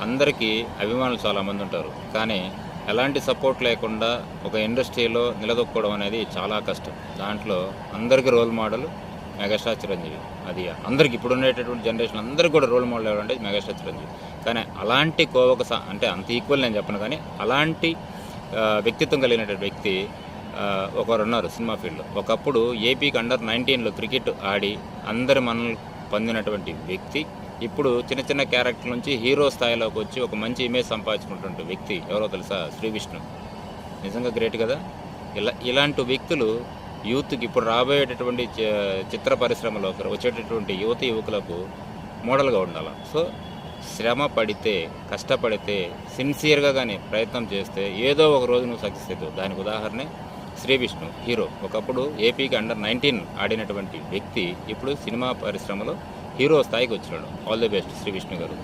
అందరికీ అభిమానులు చాలామంది ఉంటారు. కానీ ఎలాంటి సపోర్ట్ లేకుండా ఒక ఇండస్ట్రీలో నిలదొక్కడం అనేది చాలా కష్టం. దాంట్లో అందరికీ రోల్ మోడల్ మెగాస్టార్ చిరంజీవి. అది అందరికి ఇప్పుడు ఉండేటటువంటి జనరేషన్ అందరికి కూడా రోల్ మోడల్ ఎవరంటే మెగాస్టార్ చిరంజీవి. కానీ అలాంటి కోవక స- అంటే అంత ఈక్వల్ నేను చెప్పను కానీ అలాంటి వ్యక్తిత్వం కలిగినటువంటి వ్యక్తి ఒకరు ఉన్నారు సినిమా ఫీల్డ్లో ఒకప్పుడు ఏపీకి అండర్ నైన్టీన్లో క్రికెట్ ఆడి అందరి మనల్ని పొందినటువంటి వ్యక్తి. ఇప్పుడు చిన్న చిన్న క్యారెక్టర్ నుంచి హీరో స్థాయిలోకి వచ్చి ఒక మంచి ఇమేజ్ సంపాదించుకున్నటువంటి వ్యక్తి ఎవరో తెలుసా? శ్రీ విష్ణు. నిజంగా గ్రేట్ కదా? ఇలా ఇలాంటి వ్యక్తులు యూత్కి ఇప్పుడు రాబోయేటటువంటి చిత్ర పరిశ్రమలో వచ్చేటటువంటి యువత యువకులకు మోడల్గా ఉండాలి? సో శ్రమ పడితే కష్టపడితే సిన్సియర్గా కానీ ప్రయత్నం చేస్తే ఏదో ఒక రోజు నువ్వు సక్సెస్ అవుతావు. దానికి ఉదాహరణ శ్రీ విష్ణు హీరో. ఒకప్పుడు ఏపీకి అండర్ నైన్టీన్ ఆడినటువంటి వ్యక్తి ఇప్పుడు సినిమా పరిశ్రమలో హీరో స్థాయికి వచ్చినాడు. All the best Shri Vishnu garu.